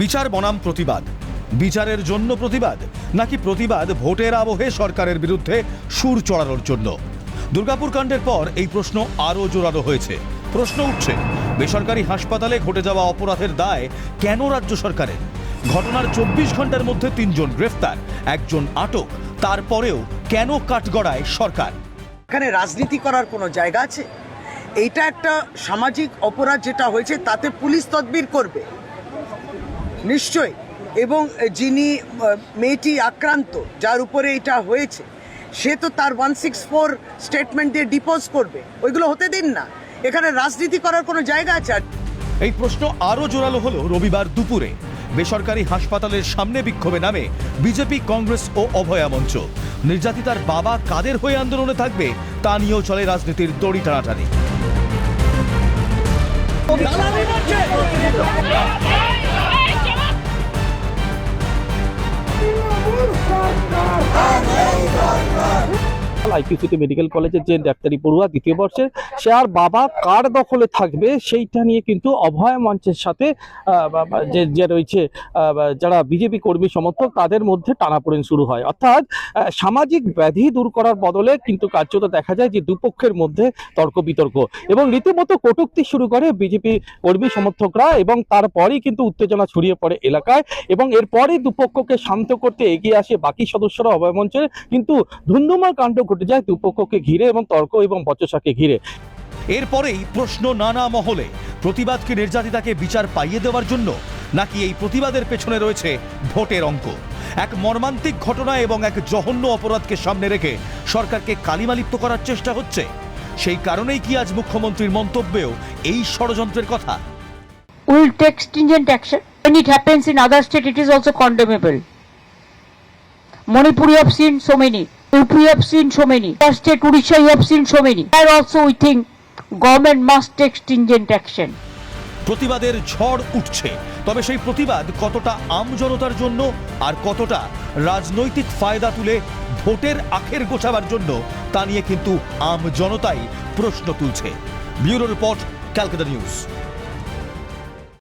বিচার বনাম প্রতিবাদ। বিচারের জন্য প্রতিবাদ, নাকি প্রতিবাদ ভোটের আবহে সরকারের বিরুদ্ধে সুর চড়ানোর জন্য? দুর্গাপুর কাণ্ডের পর এই প্রশ্ন আরও জোরালো হয়েছে। প্রশ্ন উঠছে, বেসরকারি হাসপাতালে ঘটে যাওয়া অপরাধের দায় কেন রাজ্য সরকারের? ঘটনার চব্বিশ ঘণ্টার মধ্যে তিনজন গ্রেফতার, একজন আটক, তারপরেও কেন কাঠগড়ায় সরকার? এখানে রাজনীতি করার কোনো জায়গা আছে? এইটা একটা সামাজিক অপরাধ যেটা হয়েছে, তাতে পুলিশ তদবির করবে। নিশ্চয়ই। এবং যিনি মেয়েটি আক্রান্ত যার উপরে এটা হয়েছে সে তো তার ওয়ান সিক্স ফোর স্টেটমেন্ট দিয়ে ডিপোজ করবে। ওইগুলো হতে দিন না। এখানে রাজনীতি করার কোনো জায়গা আছে? আর এই প্রশ্ন আরও জোরালো হলো রবিবার দুপুরে। বেসরকারি হাসপাতালের সামনে বিক্ষোভে নামে বিজেপি কংগ্রেস ও অভয়া মঞ্চ। নির্যাতিতার বাবা কাদের হয়ে আন্দোলনে থাকবে তা নিয়েও চলে রাজনীতির দড়ি টানাটানি। আইকিউসিটি মেডিকেল কলেজের যে ডাক্তারি পড়ুয়া দ্বিতীয় বর্ষের, সে আর বাবা কার দখলে থাকবে সেইটা নিয়ে কিন্তু অভয় মঞ্চের সাথে যে যে রয়েছে যারা বিজেপি কর্মী সমর্থক, তাদের মধ্যে টানাপোড়েন শুরু হয়। অর্থাৎ সামাজিক ব্যাধি দূর করার বদলে কিন্তু কার্যত দেখা যায় যে দুপক্ষের মধ্যে তর্ক বিতর্ক এবং রীতিমতো কটূক্তি শুরু করে বিজেপি কর্মী সমর্থকরা এবং তারপরেই কিন্তু উত্তেজনা ছড়িয়ে পড়ে এলাকায় এবং এরপরে দুপক্ষকে শান্ত করতে এগিয়ে আসে বাকি সদস্যরা অভয় মঞ্চের। কিন্তু ধুন্ধুমার কাণ্ড ঘটে যায় দুপক্ষকে ঘিরে এবং তর্ক এবং বচসাকে ঘিরে এরপরেই প্রশ্ন নানা মহলে প্রতিবাদ কি নির্যাতিতাকে বিচার পাইয়ে দেওয়ার জন্য নাকি এই প্রতিবাদের পেছনে রয়েছে ভোটের অঙ্ক এক মর্মান্তিক ঘটনা এবং এক জঘন্য অপরাধকে সামনে রেখে সরকারকে কালিমালিপ্ত করার চেষ্টা হচ্ছে সেই কারণেই কি আজ মুখ্যমন্ত্রীর মন্তব্যেও এই ষড়যন্ত্রের কথা will take stringent action. When it happens in other state, it is also condemnable. Manipur, you have seen so many. UP, you have seen so many. Other state, Odisha, you have seen so many. And also, we think government must take stringent action. প্রতিবাদের ঝড় উঠছে তবে সেই প্রতিবাদ কতটা আমজনতার জন্য আর কতটা রাজনৈতিক ফায়দা তুলে ভোটের আখের গোছাবার জন্য তা নিয়ে কিন্তু আম জনতাই প্রশ্ন তুলছে ব্যুরো রিপোর্ট ক্যালকাটা নিউজ